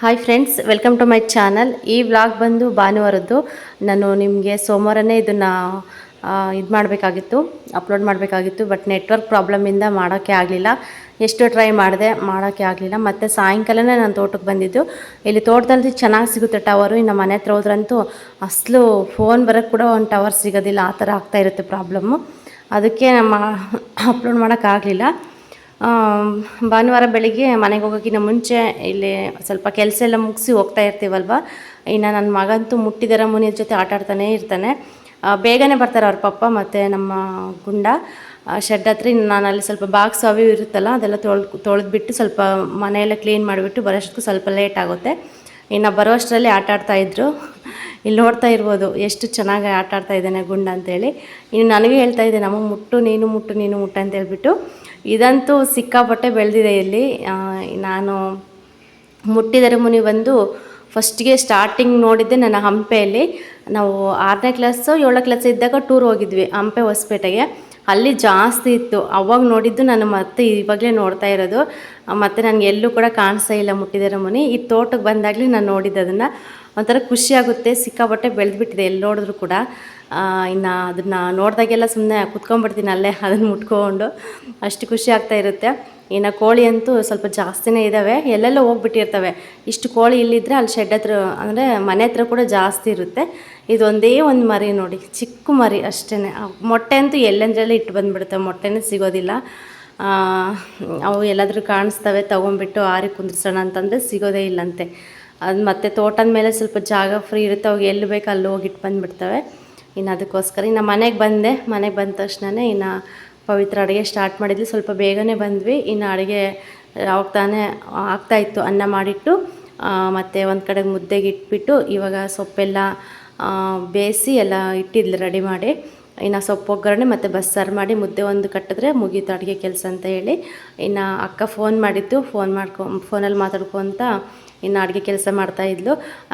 Hi friends welcome to my channel ಈ vlog ಬಂದು ಭಾನುವಾರದ್ದು. ನಾನು ನಿಮಗೆ ಸೋಮವಾರನೇ ಇದನ್ನು ಇದು ಮಾಡಬೇಕಾಗಿತ್ತು ಅಪ್ಲೋಡ್ ಮಾಡಬೇಕಾಗಿತ್ತು ಬಟ್ ನೆಟ್ವರ್ಕ್ ಪ್ರಾಬ್ಲಮಿಂದ ಮಾಡೋಕ್ಕೆ ಆಗಲಿಲ್ಲ. ಎಷ್ಟು ಟ್ರೈ ಮಾಡಿದೆ, ಮಾಡೋಕ್ಕೆ ಆಗಲಿಲ್ಲ. ಮತ್ತು ಸಾಯಂಕಾಲನೇ ನಾನು ತೋಟಕ್ಕೆ ಬಂದಿದ್ದು. ಇಲ್ಲಿ ತೋಟದಲ್ಲಿ ಚೆನ್ನಾಗಿ ಸಿಗುತ್ತೆ ಟವರು ಇನ್ನು ಮನೆ ಹತ್ರ ಹೋದ್ರಂತೂ ಅಸಲು ಫೋನ್ ಬರೋಕ್ಕೆ ಕೂಡ ಒಂದು ಟವರ್ ಸಿಗೋದಿಲ್ಲ. ಆ ಥರ ಆಗ್ತಾ ಇರುತ್ತೆ ಪ್ರಾಬ್ಲಮ್ಮು ಅದಕ್ಕೆ ನಮ್ಮ ಅಪ್ಲೋಡ್ ಮಾಡೋಕ್ಕಾಗಲಿಲ್ಲ ಭಾನುವಾರ ಬೆಳಿಗ್ಗೆ ಮನೆಗೆ ಹೋಗೋಕ್ಕಿಂತ ಮುಂಚೆ ಇಲ್ಲಿ ಸ್ವಲ್ಪ ಕೆಲಸ ಎಲ್ಲ ಮುಗಿಸಿ ಹೋಗ್ತಾ ಇರ್ತೀವಲ್ವ? ಇನ್ನು ನನ್ನ ಮಗಂತೂ ಮುಟ್ಟಿದರ ಮುನಿಯ ಜೊತೆ ಆಟ ಆಡ್ತಾನೇ ಇರ್ತಾನೆ. ಬೇಗನೆ ಬರ್ತಾರೆ ಅವ್ರ ಪಪ್ಪ ಮತ್ತು ನಮ್ಮ ಗುಂಡ. ಶೆಡ್ ಹತ್ರ ನಾನು ಅಲ್ಲಿ ಸ್ವಲ್ಪ ಬಾಕ್ಸ್ ಅವು ಇರುತ್ತಲ್ಲ, ಅದೆಲ್ಲ ತೊಳ್ದು, ತೊಳೆದ್ಬಿಟ್ಟು ಸ್ವಲ್ಪ ಮನೆಯೆಲ್ಲ ಕ್ಲೀನ್ ಮಾಡಿಬಿಟ್ಟು ಬರೋಷ್ಟಕ್ಕೆ ಸ್ವಲ್ಪ ಲೇಟ್ ಆಗುತ್ತೆ. ಇನ್ನು ಬರೋಷ್ಟರಲ್ಲಿ ಆಟ ಇದ್ದರು ಇಲ್ಲಿ ನೋಡ್ತಾ ಇರ್ಬೋದು ಎಷ್ಟು ಚೆನ್ನಾಗಿ ಆಟ ಆಡ್ತಾ ಇದ್ದಾನೆ ಗುಂಡ ಅಂತೇಳಿ. ಇನ್ನು ನನಗೆ ಹೇಳ್ತಾ ಇದ್ದೆ, ನಮಗೆ ಮುಟ್ಟು, ನೀನು ಮುಟ್ಟು ನೀನು ಮುಟ್ಟು ಅಂತ ಹೇಳ್ಬಿಟ್ಟು ಇದಂತೂ ಸಿಕ್ಕಾಪಟ್ಟೆ ಬೆಳೆದಿದೆ ಇಲ್ಲಿ. ನಾನು ಮುಟ್ಟಿದರೆ ಮುನಿ ಬಂದು ಫಸ್ಟಿಗೆ ಸ್ಟಾರ್ಟಿಂಗ್ ನೋಡಿದ್ದೆ ನನ್ನ ಹಂಪೆಯಲ್ಲಿ. ನಾವು ಆರನೇ ಕ್ಲಾಸು ಏಳನೇ ಕ್ಲಾಸ್ ಇದ್ದಾಗ ಟೂರ್ ಹೋಗಿದ್ವಿ ಹಂಪೆ ಹೊಸಪೇಟೆಗೆ. ಅಲ್ಲಿ ಜಾಸ್ತಿ ಇತ್ತು. ಅವಾಗ ನೋಡಿದ್ದು ನಾನು ಮತ್ತೆ ಇವಾಗಲೇ ನೋಡ್ತಾ ಇರೋದು. ಮತ್ತು ನನಗೆ ಎಲ್ಲೂ ಕೂಡ ಕಾಣಿಸ್ತಾ ಇಲ್ಲ ಮುಟ್ಟಿದರೆ ಮುನಿ. ಈ ತೋಟಕ್ಕೆ ಬಂದಾಗಲೇ ನಾನು ನೋಡಿದ್ದು ಅದನ್ನು. ಒಂಥರ ಖುಷಿಯಾಗುತ್ತೆ ಸಿಕ್ಕಾಪಟ್ಟೆ ಬೆಳೆದ್ಬಿಟ್ಟಿದೆ ಎಲ್ಲಿ ನೋಡಿದ್ರು ಕೂಡ. ಇನ್ನು ಅದನ್ನು ನೋಡಿದಾಗೆಲ್ಲ ಸುಮ್ಮನೆ ಕುತ್ಕೊಂಡ್ಬಿಡ್ತೀನಿ ಅಲ್ಲೇ ಅದನ್ನು ಮುಟ್ಕೊಂಡು. ಅಷ್ಟು ಖುಷಿ ಆಗ್ತಾ ಇರುತ್ತೆ. ಇನ್ನು ಕೋಳಿ ಅಂತೂ ಸ್ವಲ್ಪ ಜಾಸ್ತಿನೇ ಇದ್ದಾವೆ ಎಲ್ಲೆಲ್ಲ ಹೋಗ್ಬಿಟ್ಟಿರ್ತವೆ. ಇಷ್ಟು ಕೋಳಿ ಇಲ್ಲಿದ್ದರೆ ಅಲ್ಲಿ ಶೆಡ್ ಹತ್ರ, ಅಂದರೆ ಮನೆ ಹತ್ರ ಕೂಡ ಜಾಸ್ತಿ ಇರುತ್ತೆ. ಇದೊಂದೇ ಒಂದು ಮರಿ ನೋಡಿ. ಚಿಕ್ಕ ಮರಿ ಅಷ್ಟೇ ಮೊಟ್ಟೆ ಅಂತೂ ಎಲ್ಲೆಂದ್ರಲ್ಲೇ ಇಟ್ಟು ಬಂದುಬಿಡುತ್ತೆ. ಮೊಟ್ಟೆನೇ ಸಿಗೋದಿಲ್ಲ. ಅವು ಎಲ್ಲಾದರೂ ಕಾಣಿಸ್ತವೆ ತೊಗೊಂಬಿಟ್ಟು ಆರಿ ಕುಂದ್ರಿಸೋಣ ಅಂತಂದರೆ ಸಿಗೋದೇ ಇಲ್ಲಂತೆ. ಅದು ಮತ್ತೆ ತೋಟದ ಮೇಲೆ ಸ್ವಲ್ಪ ಜಾಗ ಫ್ರೀ ಇರುತ್ತೆ. ಅವಾಗ ಎಲ್ಲಿ ಬೇಕು ಅಲ್ಲಿ ಹೋಗಿ ಇಟ್ಟು ಬಂದುಬಿಡ್ತವೆ. ಇನ್ನು ಅದಕ್ಕೋಸ್ಕರ ಇನ್ನು ಮನೆಗೆ ಬಂದೆ. ಮನೆಗೆ ಬಂದ ತಕ್ಷಣವೇ ಇನ್ನು ಪವಿತ್ರ ಅಡುಗೆ ಸ್ಟಾರ್ಟ್ ಮಾಡಿದ್ವಿ ಸ್ವಲ್ಪ ಬೇಗನೆ ಬಂದ್ವಿ. ಇನ್ನು ಅಡುಗೆ ಅವಾಗ ತಾನೇ ಆಗ್ತಾಯಿತ್ತು ಅನ್ನ ಮಾಡಿಟ್ಟು ಮತ್ತು ಒಂದು ಕಡೆ ಮುದ್ದೆಗೆ ಇಟ್ಬಿಟ್ಟು ಇವಾಗ ಸೊಪ್ಪೆಲ್ಲ ಬೇಯಿಸಿ ಎಲ್ಲ ಇಟ್ಟಿದ್ಲು ರೆಡಿ ಮಾಡಿ. ಇನ್ನು ಸೊಪ್ಪು ಒಗ್ಗರಣೆ ಮತ್ತು ಬಸ್ಸಾರು ಮಾಡಿ ಮುದ್ದೆ ಒಂದು ಕಟ್ಟಿದ್ರೆ ಮುಗೀತು ಅಡುಗೆ ಕೆಲಸ ಅಂತ ಹೇಳಿ. ಇನ್ನು ಅಕ್ಕ ಫೋನ್ ಮಾಡಿದ್ದು. ಫೋನ್ ಮಾಡ್ಕೊ ಫೋನಲ್ಲಿ ಮಾತಾಡ್ಕೊತ ಇನ್ನು ಅಡುಗೆ ಕೆಲಸ ಮಾಡ್ತಾಯಿದ್ಲು